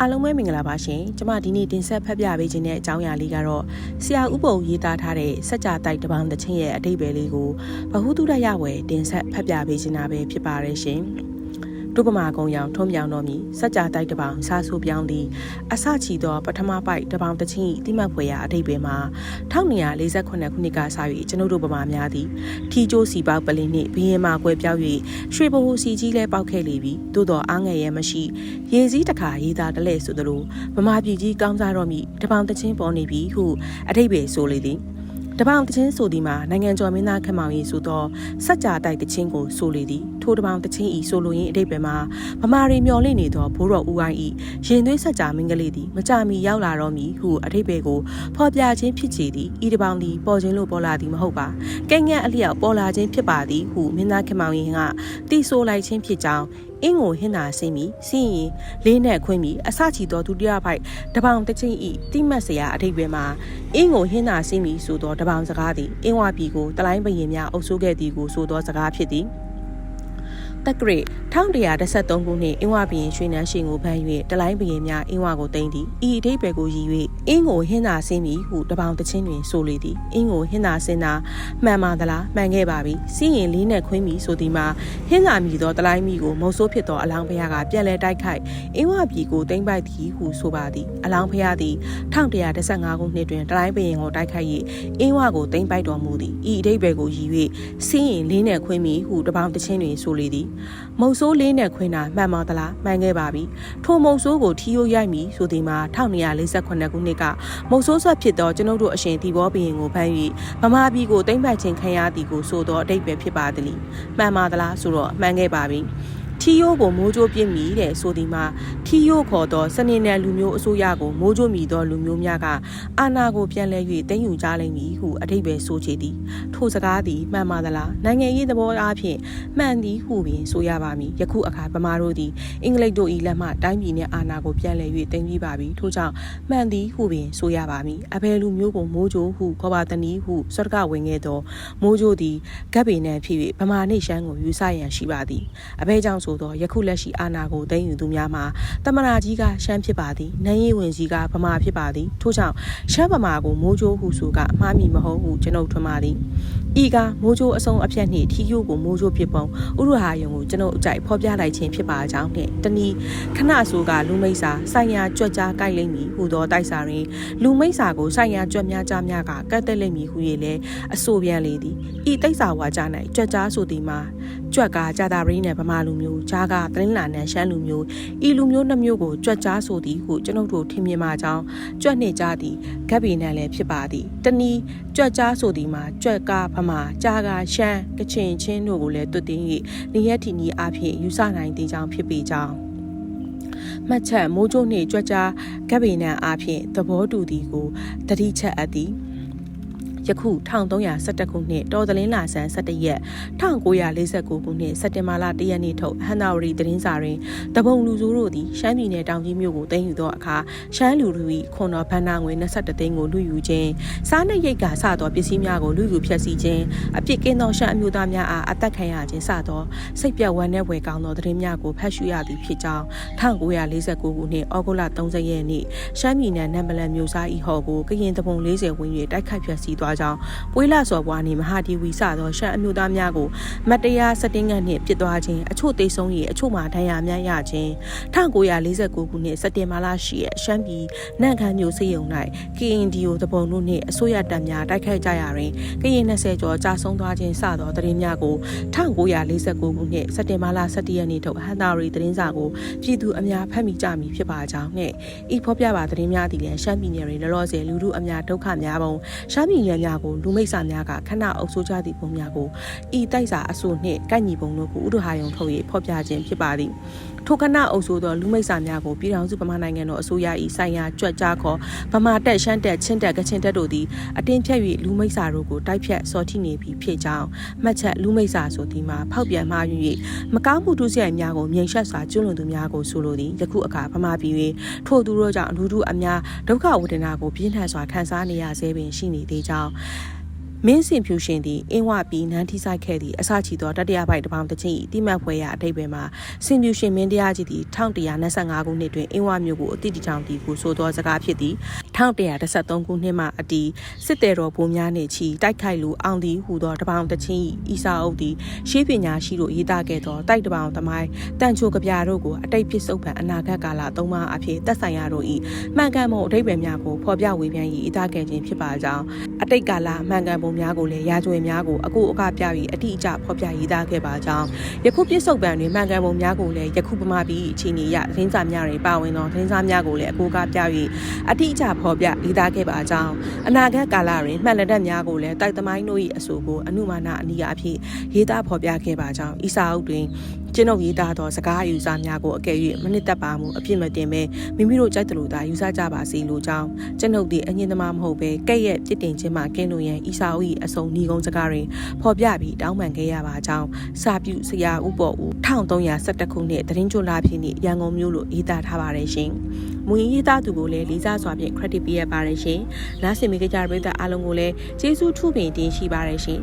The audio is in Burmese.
အားလုံးပဲမင်္ဂလာပါရှင်ကျမဒီနေ့တင်ဆက်ဖတ်ပြပေးခြင်းတဲ့အကြောင်းအရာလေးကတော့ဆရာဥပုံရေးသားထားတဲ့စัจ जा တိုက်တပေါင်းတချင်းရဲ့အတိတ်ပဲလေးကိုဘဟုတုဒရဝယ်တင်ဆက်ဖတ်ပြပေးခြင်းတာပဲဖြစ်ပါရဲ့ရှင် ဒုပမာကုံရောင်ထုံးပြောင်တော်မူစัจ जा တိုက်တပေါင်းစားဆိုးပြောင်းသည်အစချီသောပထမပိုက်တပေါင်းတချင်းတိမှတ်ဖွယ်ရာအတိတ်ပဲမှာ1948ခုနှစ်ကစ၍ကျွန်ုပ်တို့ဗမာများသည်ထီကျိုးစီပေါက်ပလင်းနှင့်ဘရင်မာကွဲပြောက်၍ရွှေဘဟုစီကြီးလဲပေါက်ခဲ့လေပြီသို့တော်အားငယ်ရဲမရှိ ရေစည်းတစ်ခါရေးသားတလဲဆိုသလိုဗမာပြည်ကြီးကောင်းစားတော့မိတပောင်တချင်းပေါ်နေပြီဟုအထိပ္ပယ်ဆိုလေသည်တပောင်တချင်းဆိုသည်မှာနိုင်ငံကျော်မင်းသားခမောင်ကြီးဆိုသောစัจ जा တိုက်တချင်းကိုဆိုလေသည် ထိုတပောင်တချင်းဤဆိုလိုရင်းအထိပ္ပယ်မှာဗမာရီမျော်လင့်နေသောဘိုးတော်ဦးအိုင်းဤရင်သွေးစัจ जा မင်းကလေးသည်မကြမီရောက်လာတော့မည်ဟုအထိပ္ပယ်ကိုဖော်ပြခြင်းဖြစ်ချေသည်ဤတပောင်သည်ပေါ်ခြင်းလို့ပေါ်လာသည်မဟုတ်ပါကဲ့ငက်အလျောက်ပေါ်လာခြင်းဖြစ်ပါသည်ဟုမင်းသားခမောင်ကြီးကတီဆိုလိုက်ခြင်းဖြစ်ကြောင်းအင်းကိုဟင်းသာဆင်းပြီးစီးရင်လေးနဲ့ခွင်းပြီးအစချီတော်ဒုတိယပိုက်တပောင်တစ်ချိန်ဤတိမတ်စရာအထိပ္ပယ်မှာအင်းကိုဟင်းသာဆင်းပြီးဆိုသောတပောင်စကားသည်အင်းဝပြည်ကိုတလိုင်းပရင်များအုပ်စိုးခဲ့သည်ကိုဆိုသောစကားဖြစ်သည် တက်ကရ1113ခုနှစ်အင်းဝဘီရင်ရွှေနန်းရှင်ကိုဖမ်း၍တလိုင်းဘရင်များအင်းဝကိုတင်သည်ဤအထိပ္ပယ်ကိုရည်၍အင်းကိုဟင်းသာဆင်းပြီးဟုတပောင်တချင်းတွင်ဆိုလေသည်အင်းကိုဟင်းသာဆင်းတာမှန်ပါသလားမှန်ခဲ့ပါပြီစီးရင်လေးနဲ့ခွင်းပြီးဆိုသည်မှာဟင်းသာမြည်သောတလိုင်းမီကိုမုံဆိုးဖြစ်သောအလောင်းဖះကပြန်လဲတိုက်ခိုက်အင်းဝပြည်ကိုတင်ပိုက်သည်ဟုဆိုပါသည်အလောင်းဖះသည်1115ခုနှစ်တွင်တလိုင်းဘရင်ကိုတိုက်ခိုက်၍အင်းဝကိုတင်ပိုက်တော်မူသည်ဤအထိပ္ပယ်ကိုရည်၍စီးရင်လေးနဲ့ခွင်းပြီးဟုတပောင်တချင်းတွင်ဆိုလေသည်မုံဆိုးလေးနဲ့ခွင်းတာမှန်ပါသလားမှန်ခဲ့ပါပြီထိုမုံဆိုးကိုထီယိုရိုက်မိဆိုသည်မှာ1248ခုနှစ်ကမုံဆိုးဆွတ်ဖြစ်သောကျွန်ုပ်တို့အရှင်ဒီဘောဘီရင်ကိုဖမ်း၍ဗမာပြည်ကိုတိမ့်ပတ်ခြင်းခံရသည်ကိုဆိုသောအတိတ်ပဲဖြစ်ပါသည်မှန်ပါသလားဆိုတော့မှန်ခဲ့ပါပြီ ထီယိုကိုမိုးကြိုးပြစ်မိတဲ့ဆိုဒီမှာထီယိုခေါ်သောစနေနယ်လူမျိုးအစိုးရကိုမိုးကြိုးမိသောလူမျိုးများကအာဏာကိုပြန်လဲ၍တင်းယူကြလိမ့်မည်ဟုအထိပ္ပယ်ဆိုချေသည်ထိုစကားသည်မှန်ပါသလားနိုင်ငံရေးသဘောအားဖြင့်မှန်သည်ဟုပင်ဆိုရပါမည်ယခုအခါဗမာတို့သည်အင်္ဂလိပ်တို့၏လက်မှတိုင်းပြည်နှင့်အာဏာကိုပြန်လဲ၍တင်းပြီးပါပြီထို့ကြောင့်မှန်သည်ဟုပင်ဆိုရပါမည်အဘယ်လူမျိုးကိုမိုးကြိုးဟုခေါ်ပါသနည်းဟုစောတကဝင်ခဲ့သောမိုးကြိုးသည်ဂက်ပေနံဖြစ်၍ဗမာနှိရှမ်းကိုယူဆရန်ရှိပါသည်အဘဲကြောင့်ဆိုသောယခုလက်ရှိအာဏာကိုသိမ်းယူသူများမှာတမနာကြီးကရှမ်းဖြစ်ပါသည်နိုင်ရီဝင်ကြီးကဗမာဖြစ်ပါသည်ထို့ကြောင့်ရှမ်းဗမာကိုမိုးကြိုးဟုဆိုကအမှားမီမဟုတ်ဟုကျွန်ုပ်ထွန်းပါသည် ဤကမိုးကြိုးအစုံအပြတ်နှင့်ထီယိုကိုမိုးကြိုးဖြစ်ပုံဥရဟာယုံကိုကျွန်ုပ်အကြိုက်ဖော်ပြလိုက်ခြင်းဖြစ်ပါကြောင်းနှင့်တနည်းခဏဆိုကလူမိတ်စာဆိုင်ရာကြွက်ကြားကြိုက်လိမ့်မည်ဟူသောတိုက်စာတွင်လူမိတ်စာကိုဆိုင်ရာကြွက်များကြားများကကတ်တက်လိမ့်မည်ဟု၍လည်းအဆိုပြန်လေသည်ဤတိုက်စာဝါကြ၌ကြွက်ကြားဆိုသည်မှာကြွက်ကကြာတာရင်းနဲ့ဗမာလူမျိုးဂျားကတင်းလာနဲ့ရှမ်းလူမျိုးဤလူမျိုးနှမျိုးကိုကြွက်ကြားဆိုသည်ဟုကျွန်ုပ်တို့ထင်မြင်ပါကြောင်းကြွက်နှင့်ကြားသည်ဂက်ဘီနန်လည်းဖြစ်ပါသည်တနည်းကြွက်ကြားဆိုသည်မှာကြွက်ကဗမာဂျားကရှမ်းကချင်ချင်းတို့ကိုလည်းတွတ်တင်း၍နေရက်တီနီအဖြစ်ယူဆနိုင်သေးကြောင်းဖြစ်ပေကြောင်းမှတ်ချက်မိုးကြိုးနှင့်ကြွက်ကြားဂက်ဘီနန်အားဖြင့်သဘောတူသည်ကိုတတိချက်အပ်သည် ယခု1312ခုနှစ်တော်သလင်းလာဆန်း17ရက်1949ခုနှစ်စက်တင်ဘာလ1ရက်နေ့ထုတ်ဟန်နာဝရီသတင်းစာတွင်တပုံလူစုတို့သည်ရှမ်းပြည်နယ်တောင်ကြီးမြို့ကိုသိမ်းယူသောအခါရှမ်းလူလူ၏ခွန်တော်ဗန္နာငွေ21သိန်းကိုလူယူခြင်းစားနပ်ရိတ်ကစသောပစ္စည်းများကိုလူယူဖျက်ဆီးခြင်းအပြစ်ကင်းသောရှမ်းအမျိုးသားများအားအသက်ခံရခြင်းစသောစိတ်ပြတ်ဝမ်းနည်းဝယ်ကောင်းသောသတင်းများကိုဖတ်ရှုရသည်ဖြစ်ကြောင်း1949ခုနှစ်ဩဂုတ်လ30ရက်နေ့ရှမ်းပြည်နယ်နမ်ပလန်မြို့စားဤဟော်ကိုကရင်တပုံ40ဝန်း၍တိုက်ခိုက်ဖျက်ဆီးသွားကြောင်းပွေးလာစော်ဘွားနေမဟာဒီဝီစသောရှမ်းအမျိုးသားများကိုမတရားစတင်ငတ်နှင့်ပြစ်သွားခြင်းအချို့သိဆုံး၍အချို့မှာဒဏ်ရာများရခြင်း1949ခုနှစ်စက်တင်ဘာလရှိရဲ့ရှမ်းပြည်နန့်ခမ်းမြို့စေယုံ၌ KNDO တပုံတို့နှင့်အစိုးရတပ်များတိုက်ခိုက်ကြရာတွင်ကရင်20ကျော်ကြာဆုံးသွားခြင်းစသောသတင်းများကို1949ခုနှစ်စက်တင်ဘာလ17ရက်နေ့ထုတ်ဟန်တာရီသတင်းစာကိုပြည်သူအများဖတ်မိကြမည်ဖြစ်ပါကြောင်းနှင့်ဤဖော်ပြပါသတင်းများသည်လည်းရှမ်းပြည်နယ်တွင်လောလောဆယ်လူထုအများဒုက္ခများပုံရှမ်းပြည်နယ်များကိုလူမိတ်ဆာများကခဏအုပ်ဆိုးကြသည့်ပုံများကိုဤတိုက်စာအဆိုနှင့်ကိုက်ညီပုံတို့ကိုဥဒဟာယုံထုတ်၍ဖော်ပြခြင်းဖြစ်ပါသည်ထိုခဏအုပ်ဆိုးသောလူမိတ်ဆာများကိုပြည်ထောင်စုဗမာနိုင်ငံတော်အစိုးရ၏ဆိုင်ရာကြွက်ကြားခေါ်ဗမာတက်ရှမ်းတက်ချင်းတက်ကချင်းတက်တို့သည်အတင်းဖြတ်၍လူမိတ်ဆာတို့ကိုတိုက်ဖြတ်စော်ထိနေပြီးဖြစ်ကြောင်းမှတ်ချက်လူမိတ်ဆာဆိုသည်မှာဖောက်ပြန်မှား၍မကောင်းမှုဒုစရိုက်များကိုမြိန်ရှက်စွာကျွလွန်သူများကိုဆိုလိုသည်ယခုအခါဗမာပြည်တွင်ထိုသူတို့ကြောင့်လူထုအများဒုက္ခဝေဒနာကိုပြင်းထန်စွာခံစားနေရဆဲပင်ရှိနေသေးကြောင်းမင်းစင်ဖြူရှင်သည်အင်းဝပြီးနန်းထိဆိုင်ခဲ့သည့်အစချီသောတတိယပိုက်တစ်ပေါင်းတစ်ချင်း၏တိမှတ်ဖွဲရာအထိပ္ပယ်မှာစင်ဖြူရှင်မင်းတရားကြီးသည်1125ခုနှစ်တွင်အင်းဝမြို့ကိုအတိတ်ကြောင်သည်ကိုဆိုသောစကားဖြစ်သည် 1113ခုနှစ်မှအတီစစ်တေတော်ဘုံများနှင့်ချီတိုက်ခိုက်လူအောင်သည်ဟူသောတစ်ပေါင်းတစ်ချင်း၏ဤစာအုပ်သည်ရှေးပညာရှိတို့ရေးသားခဲ့သောတိုက်တစ်ပေါင်းသမိုင်းတန်ချိုကပြတို့ကိုအတိတ်ဖြစ်စုပ်ပံအနာဂတ်ကာလသုံးပါးအဖြစ်သက်ဆိုင်ရာတို့၏မှန်ကန်မှုအထိပ္ပယ်များကိုဖော်ပြဝေဖန်ရေးရေးသားခဲ့ခြင်းဖြစ်ပါကြောင်းအတိတ်ကာလမှန်ကန်ပုံများကိုလည်းရာဇဝင်များကိုအကူအကပြပြီးအတိအကျဖော်ပြရေးသားခဲ့ပါကြောင်းယခုပြစ္ဆုတ်ပံတွင်မှန်ကန်ပုံများကိုလည်းယခုပမာပြီးအချိန်ကြီးရသတင်းစာများတွင်ပါဝင်သောသတင်းစာများကိုလည်းအကူအကပြပြီးအတိအကျဖော်ပြရေးသားခဲ့ပါကြောင်းအနာဂတ်ကာလတွင်မှန်လက်တဲ့များကိုလည်းတိုက်သမိုင်းတို့၏အဆိုကိုအနုမာနအနိယာအဖြစ်ရေးသားဖော်ပြခဲ့ပါကြောင်းဤစာအုပ်တွင်ကျင်းုပ်ရေးသားသောစကားအယူဆများကိုအကယ်၍မနစ်သက်ပါမှုအပြစ်မတင်ဘဲမိမိတို့ကြိုက်တယ်လို့သာယူဆကြပါစေလိုကြောင်းကျင်းုပ်သည်အငင်းသမားမဟုတ်ဘဲကဲ့ရဲ့ပြစ်တင်ခြင်းမှကင်းလို့ရန်ဤစာအုပ်၏အစုံဤကုန်းစကားတွင်ဖော်ပြပြီးတောင်းပန်ခဲ့ရပါကြောင်းစာပြုဆရာဥပေါ်ဦး1312ခုနှစ်သတင်းကြွလာဖြစ်နေရန်ကုန်မြို့လိုရေးသားထားပါတယ်ရှင်မူရင်းရေးသားသူကိုလည်းလေးစားစွာဖြင့် credit ပေးရပါတယ်ရှင်နားဆင်မိကြတဲ့ပရိသတ်အားလုံးကိုလည်းကျေးဇူးထူးပင်တင်ရှိပါတယ်ရှင်